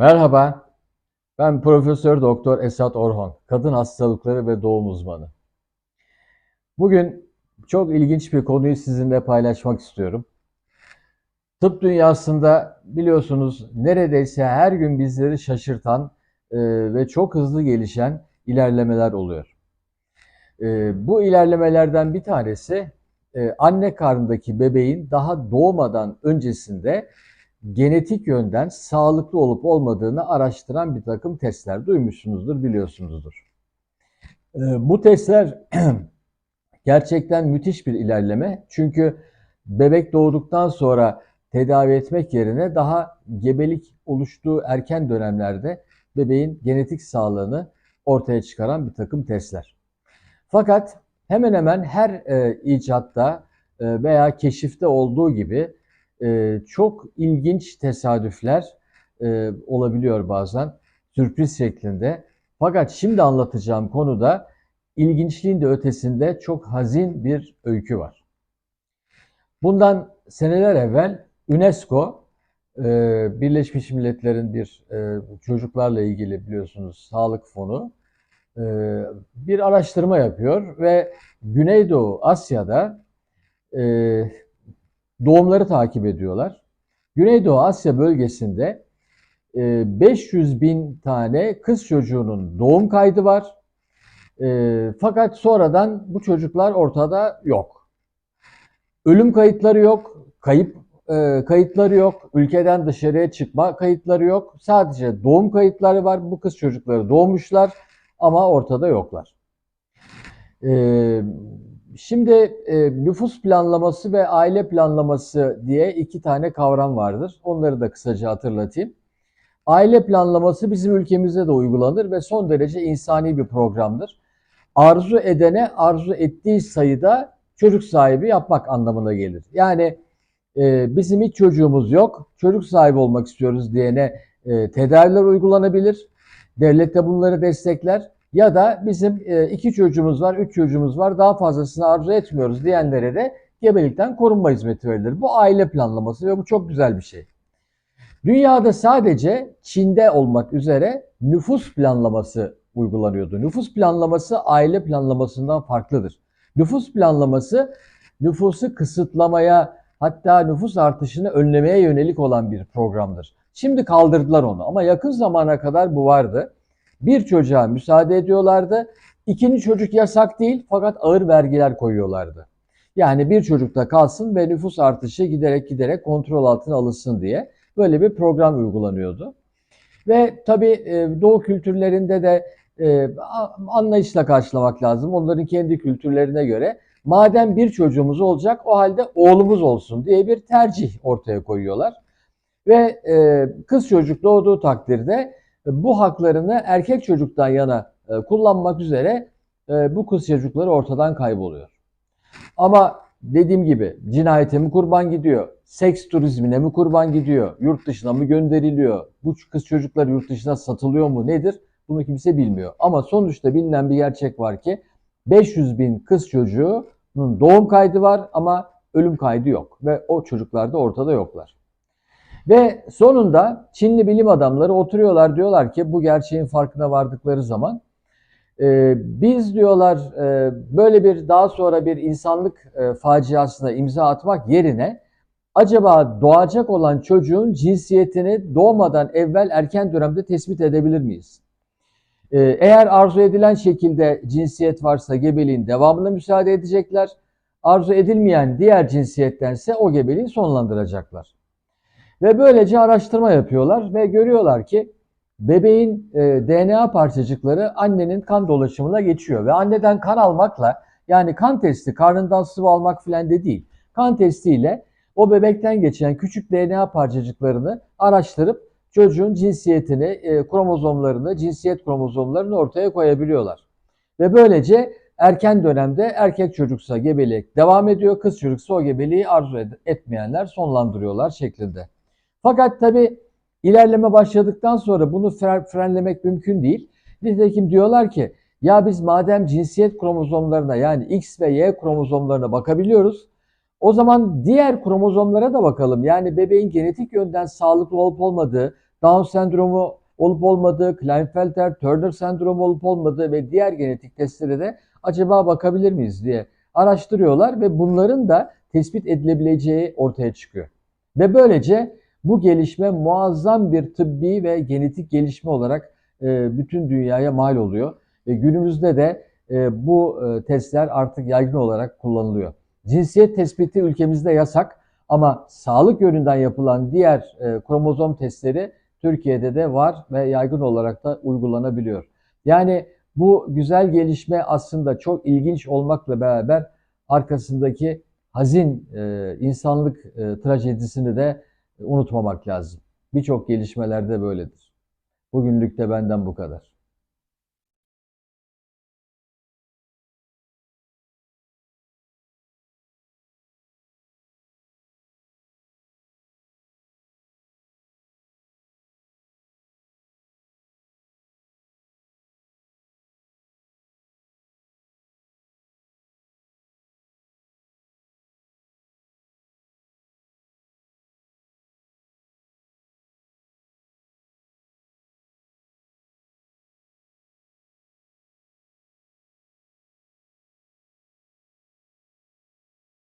Merhaba, ben Profesör Doktor Esat Orhon, kadın hastalıkları ve doğum uzmanı. Bugün çok ilginç bir konuyu sizinle paylaşmak istiyorum. Tıp dünyasında biliyorsunuz neredeyse her gün bizleri şaşırtan e, ve çok hızlı gelişen ilerlemeler oluyor. E, bu ilerlemelerden bir tanesi e, anne karnındaki bebeğin daha doğmadan öncesinde genetik yönden sağlıklı olup olmadığını araştıran bir takım testler duymuşsunuzdur, biliyorsunuzdur. Ee, bu testler gerçekten müthiş bir ilerleme. Çünkü bebek doğduktan sonra tedavi etmek yerine daha gebelik oluştuğu erken dönemlerde bebeğin genetik sağlığını ortaya çıkaran bir takım testler. Fakat hemen hemen her e, icatta e, veya keşifte olduğu gibi e, çok ilginç tesadüfler e, olabiliyor bazen sürpriz şeklinde. Fakat şimdi anlatacağım konuda ilginçliğin de ötesinde çok hazin bir öykü var. Bundan seneler evvel UNESCO e, Birleşmiş Milletler'in bir e, çocuklarla ilgili biliyorsunuz sağlık fonu e, bir araştırma yapıyor ve Güneydoğu Asya'da doğumları takip ediyorlar. Güneydoğu Asya bölgesinde 500 e, bin tane kız çocuğunun doğum kaydı var. E, fakat sonradan bu çocuklar ortada yok. Ölüm kayıtları yok, kayıp e, kayıtları yok, ülkeden dışarıya çıkma kayıtları yok. Sadece doğum kayıtları var. Bu kız çocukları doğmuşlar ama ortada yoklar. Şimdi e, nüfus planlaması ve aile planlaması diye iki tane kavram vardır. Onları da kısaca hatırlatayım. Aile planlaması bizim ülkemizde de uygulanır ve son derece insani bir programdır. Arzu edene arzu ettiği sayıda çocuk sahibi yapmak anlamına gelir. Yani e, bizim hiç çocuğumuz yok, çocuk sahibi olmak istiyoruz diyene e, tedaviler uygulanabilir. Devlet de bunları destekler. Ya da bizim e, iki çocuğumuz var, üç çocuğumuz var, daha fazlasını arzu etmiyoruz diyenlere de gebelikten korunma hizmeti verilir. Bu aile planlaması ve bu çok güzel bir şey. Dünyada sadece Çin'de olmak üzere nüfus planlaması uygulanıyordu. Nüfus planlaması aile planlamasından farklıdır. Nüfus planlaması nüfusu kısıtlamaya hatta nüfus artışını önlemeye yönelik olan bir programdır. Şimdi kaldırdılar onu ama yakın zamana kadar bu vardı bir çocuğa müsaade ediyorlardı. İkinci çocuk yasak değil fakat ağır vergiler koyuyorlardı. Yani bir çocukta kalsın ve nüfus artışı giderek giderek kontrol altına alınsın diye böyle bir program uygulanıyordu. Ve tabii e, Doğu kültürlerinde de e, anlayışla karşılamak lazım. Onların kendi kültürlerine göre madem bir çocuğumuz olacak o halde oğlumuz olsun diye bir tercih ortaya koyuyorlar. Ve e, kız çocuk doğduğu takdirde bu haklarını erkek çocuktan yana e, kullanmak üzere e, bu kız çocukları ortadan kayboluyor. Ama dediğim gibi cinayete mi kurban gidiyor, seks turizmine mi kurban gidiyor, yurt dışına mı gönderiliyor, bu kız çocuklar yurt dışına satılıyor mu nedir? Bunu kimse bilmiyor. Ama sonuçta bilinen bir gerçek var ki 500 bin kız çocuğunun doğum kaydı var ama ölüm kaydı yok ve o çocuklar da ortada yoklar. Ve sonunda Çinli bilim adamları oturuyorlar diyorlar ki bu gerçeğin farkına vardıkları zaman e, biz diyorlar e, böyle bir daha sonra bir insanlık e, faciasına imza atmak yerine acaba doğacak olan çocuğun cinsiyetini doğmadan evvel erken dönemde tespit edebilir miyiz? E, eğer arzu edilen şekilde cinsiyet varsa gebeliğin devamına müsaade edecekler. Arzu edilmeyen diğer cinsiyettense o gebeliği sonlandıracaklar. Ve böylece araştırma yapıyorlar ve görüyorlar ki bebeğin e, DNA parçacıkları annenin kan dolaşımına geçiyor. Ve anneden kan almakla yani kan testi karnından sıvı almak filan de değil. Kan testiyle o bebekten geçen küçük DNA parçacıklarını araştırıp çocuğun cinsiyetini, e, kromozomlarını, cinsiyet kromozomlarını ortaya koyabiliyorlar. Ve böylece erken dönemde erkek çocuksa gebelik devam ediyor, kız çocuksa o gebeliği arzu etmeyenler sonlandırıyorlar şeklinde. Fakat tabi ilerleme başladıktan sonra bunu frenlemek mümkün değil. Nitekim diyorlar ki ya biz madem cinsiyet kromozomlarına yani X ve Y kromozomlarına bakabiliyoruz o zaman diğer kromozomlara da bakalım. Yani bebeğin genetik yönden sağlıklı olup olmadığı, Down sendromu olup olmadığı, Klinefelter, Turner sendromu olup olmadığı ve diğer genetik testlere de acaba bakabilir miyiz diye araştırıyorlar ve bunların da tespit edilebileceği ortaya çıkıyor. Ve böylece bu gelişme muazzam bir tıbbi ve genetik gelişme olarak e, bütün dünyaya mal oluyor. Ve günümüzde de e, bu e, testler artık yaygın olarak kullanılıyor. Cinsiyet tespiti ülkemizde yasak ama sağlık yönünden yapılan diğer kromozom testleri Türkiye'de de var ve yaygın olarak da uygulanabiliyor. Yani bu güzel gelişme aslında çok ilginç olmakla beraber arkasındaki hazin insanlık trajedisini de unutmamak lazım. Birçok gelişmelerde böyledir. Bugünlük de benden bu kadar.